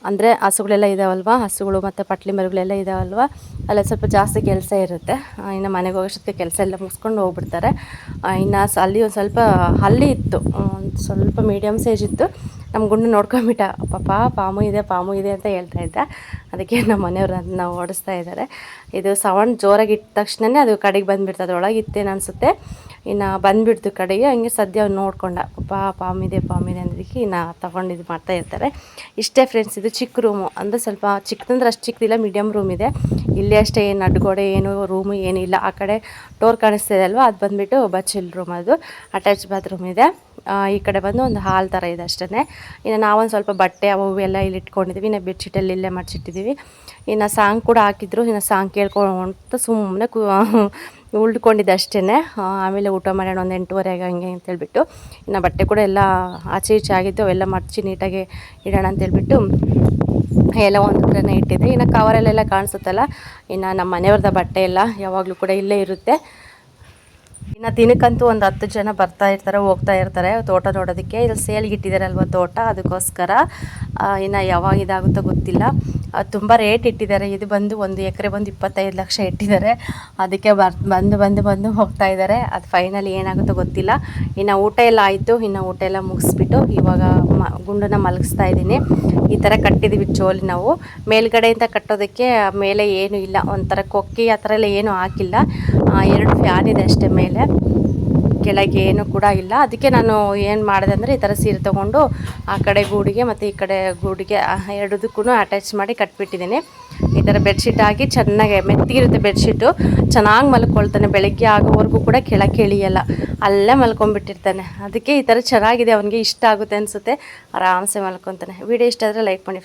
ಅಂದರೆ ಹಸುಗಳೆಲ್ಲ ಇದಾವಲ್ವ? ಹಸುಗಳು ಮತ್ತು ಪಟ್ಲಿ ಮರಗಳೆಲ್ಲ ಇದಾವಲ್ವ? ಅಲ್ಲ ಸ್ವಲ್ಪ ಜಾಸ್ತಿ ಕೆಲಸ ಇರುತ್ತೆ. ಇನ್ನು ಮನೆಗೆ ಹೋಗೋಷ್ಟೊತ್ತಿಗೆ ಕೆಲಸ ಎಲ್ಲ ಮುಗಿಸ್ಕೊಂಡು ಹೋಗ್ಬಿಡ್ತಾರೆ. ಇನ್ನು ಸ, ಅಲ್ಲಿ ಒಂದು ಸ್ವಲ್ಪ ಹಲ್ಲಿ ಇತ್ತು. ಸ್ವಲ್ಪ ಮೀಡಿಯಮ್ ಸೈಜ್ ಇತ್ತು. ನಮ್ಮ ಗುಂಡು ನೋಡ್ಕೊಂಬಿಟ್ಟ ಪಾಪ, ಪಾಮು ಇದೆ ಪಾಮು ಇದೆ ಅಂತ ಹೇಳ್ತಾ ಇದ್ದ. ಅದಕ್ಕೆ ನಮ್ಮ ಮನೆಯವ್ರು ಅದನ್ನ ಓಡಿಸ್ತಾ ಇದ್ದಾರೆ. ಇದು ಸೌಂಡ್ ಜೋರಾಗಿ ಇಟ್ಟ ತಕ್ಷಣವೇ ಅದು ಕಡೆಗೆ ಬಂದುಬಿಡ್ತದೆ. ಒಳಗಿತ್ತೇನು ಅನಿಸುತ್ತೆ? ಇನ್ನು ಬಂದುಬಿಡ್ತು ಕಡೆಗೆ, ಹಂಗೆ ಸದ್ಯ ಅವ್ನು ನೋಡ್ಕೊಂಡ ಪಾಪ ಪಾಮಿದೆ ಪಾಮಿದೆ ಅಂದಿದ್ದಕ್ಕೆ ಇನ್ನು ತಗೊಂಡು ಇದು ಮಾಡ್ತಾ ಇರ್ತಾರೆ. ಇಷ್ಟೇ ಫ್ರೆಂಡ್ಸ್ ಇದು ಚಿಕ್ಕ ರೂಮು ಅಂದರೆ ಸ್ವಲ್ಪ ಚಿಕ್ಕದಂದ್ರೆ ಅಷ್ಟು ಚಿಕ್ಕದಿಲ್ಲ ಮೀಡಿಯಮ್ ರೂಮ್ ಇದೆ. ಇಲ್ಲಿ ಅಷ್ಟೇ, ಏನು ಅಡ್ಗೋಡೆ ಏನು ರೂಮು ಏನಿಲ್ಲ ಆ ಕಡೆ ಡೋರ್ ಕಾಣಿಸ್ತಿದೆ ಅಲ್ವಾ? ಅದು ಬಂದುಬಿಟ್ಟು ಬಚ್ಚಿಲ್ ರೂಮ್ ಅದು ಅಟ್ಯಾಚ್ ಬಾತ್ರೂಮ್ ಇದೆ. ಈ ಕಡೆ ಬಂದು ಒಂದು ಹಾಲ್ ಥರ ಇದೆ ಅಷ್ಟೇ ಇನ್ನು ನಾವೊಂದು ಸ್ವಲ್ಪ ಬಟ್ಟೆ, ಅವು ಎಲ್ಲ ಇಲ್ಲಿ ಇಟ್ಕೊಂಡಿದ್ವಿ. ಇನ್ನು ಬೆಡ್ಶೀಟಲ್ಲಿ ಇಲ್ಲೇ ಮಡ್ಚಿಟ್ಟಿದ್ದೀವಿ ಇನ್ನು ಸಾಂಗ್ ಕೂಡ ಹಾಕಿದ್ರು, ಇನ್ನು ಸಾಂಗ್ ಕೇಳ್ಕೊಂಡು ಸುಮ್ಮನೆ ಕು ಉಳ್ಕೊಂಡಿದ್ದೆ ಅಷ್ಟೇ ಆಮೇಲೆ ಊಟ ಮಾಡೋಣ ಒಂದು ಎಂಟೂವರೆಗೆ ಹಂಗೆ ಅಂತೇಳ್ಬಿಟ್ಟು ಇನ್ನು ಬಟ್ಟೆ ಕೂಡ ಎಲ್ಲ ಆಚೆ ಈಚೆ ಆಗಿದ್ದು ಅವೆಲ್ಲ ಮಡಚಿ ನೀಟಾಗಿ ಇಡೋಣ ಅಂತೇಳ್ಬಿಟ್ಟು ಎಲ್ಲ ಒಂದು ಕಡೆನೇ ಇಟ್ಟಿದ್ದೆ. ಇನ್ನು ಕವರಲ್ಲೆಲ್ಲ ಕಾಣಿಸುತ್ತಲ್ಲ, ಇನ್ನು ನಮ್ಮ ಮನೆಯವ್ರದ್ದು ಬಟ್ಟೆ ಎಲ್ಲ ಯಾವಾಗಲೂ ಕೂಡ ಇಲ್ಲೇ ಇರುತ್ತೆ. ಇನ್ನು ದಿನಕ್ಕಂತೂ ಒಂದು ಹತ್ತು ಜನ ಬರ್ತಾ ಇರ್ತಾರೆ, ಹೋಗ್ತಾ ಇರ್ತಾರೆ. ತೋಟ ನೋಡೋದಕ್ಕೆ. ಇಲ್ಲಿ ಸೇಲ್ಗೆ ಇಟ್ಟಿದ್ದಾರಲ್ವ ತೋಟ? ಅದಕ್ಕೋಸ್ಕರ ಇನ್ನು ಯಾವಾಗ ಇದಾಗುತ್ತೋ ಗೊತ್ತಿಲ್ಲ. ತುಂಬ ರೇಟ್ ಇಟ್ಟಿದ್ದಾರೆ. ಇದು ಬಂದು ಒಂದು ಎಕರೆ ಬಂದು ಇಪ್ಪತ್ತೈದು ಲಕ್ಷ ಇಟ್ಟಿದ್ದಾರೆ. ಅದಕ್ಕೆ ಬಂದು ಬಂದು ಬಂದು ಹೋಗ್ತಾ ಇದ್ದಾರೆ. ಅದು ಫೈನಲಿ ಏನಾಗುತ್ತೋ ಗೊತ್ತಿಲ್ಲ. ಇನ್ನು ಊಟ ಎಲ್ಲ ಆಯಿತು. ಇನ್ನು ಊಟ ಎಲ್ಲ ಮುಗಿಸ್ಬಿಟ್ಟು ಇವಾಗ ಮ, ಗುಂಡನ್ನ ಮಲಗಿಸ್ತಾ ಇದ್ದೀನಿ. ಈ ಥರ ಕಟ್ಟಿದ್ದೀವಿ ಚೋಲಿ ನಾವು. ಮೇಲ್ಗಡೆಯಿಂದ ಕಟ್ಟೋದಕ್ಕೆ ಮೇಲೆ ಏನೂ ಇಲ್ಲ. ಒಂಥರ ಕೊಕ್ಕಿ ಆ ಥರ ಎಲ್ಲ ಏನೂ ಹಾಕಿಲ್ಲ. ಎರಡು ಫ್ಯಾನ್ ಇದೆ ಅಷ್ಟೇ ಮೇಲೆ. ಕೆಳಗೆ ಏನು ಕೂಡ ಇಲ್ಲ. ಅದಕ್ಕೆ ನಾನು ಏನು ಮಾಡಿದೆ ಅಂದರೆ ಈ ಥರ ಸೀರೆ ತೊಗೊಂಡು ಆ ಕಡೆ ಗೂಡಿಗೆ ಮತ್ತು ಈ ಕಡೆ ಗೂಡಿಗೆ ಎರಡದಕ್ಕೂ ಅಟ್ಯಾಚ್ ಮಾಡಿ ಕಟ್ಬಿಟ್ಟಿದ್ದೀನಿ. ಈ ಥರ ಬೆಡ್ಶೀಟ್ ಆಗಿ ಚೆನ್ನಾಗಿ ಮೆತ್ತಿಗಿರುತ್ತೆ ಬೆಡ್ಶೀಟು ಚೆನ್ನಾಗಿ ಮಲ್ಕೊಳ್ತಾನೆ. ಬೆಳಗ್ಗೆ ಆಗೋವರೆಗೂ ಕೂಡ ಕೆಳಕ್ಕೆ ಇಳಿಯಲ್ಲ ಅಲ್ಲೇ ಮಲ್ಕೊಂಡ್ಬಿಟ್ಟಿರ್ತಾನೆ. ಅದಕ್ಕೆ ಈ ಥರ ಚೆನ್ನಾಗಿದೆ. ಅವನಿಗೆ ಇಷ್ಟ ಆಗುತ್ತೆ ಅನಿಸುತ್ತೆ. ಆರಾಮ್ಸೆ ಮಲ್ಕೊತಾನೆ. ವಿಡಿಯೋ ಇಷ್ಟ ಆದರೆ ಲೈಕ್ ಮಾಡಿ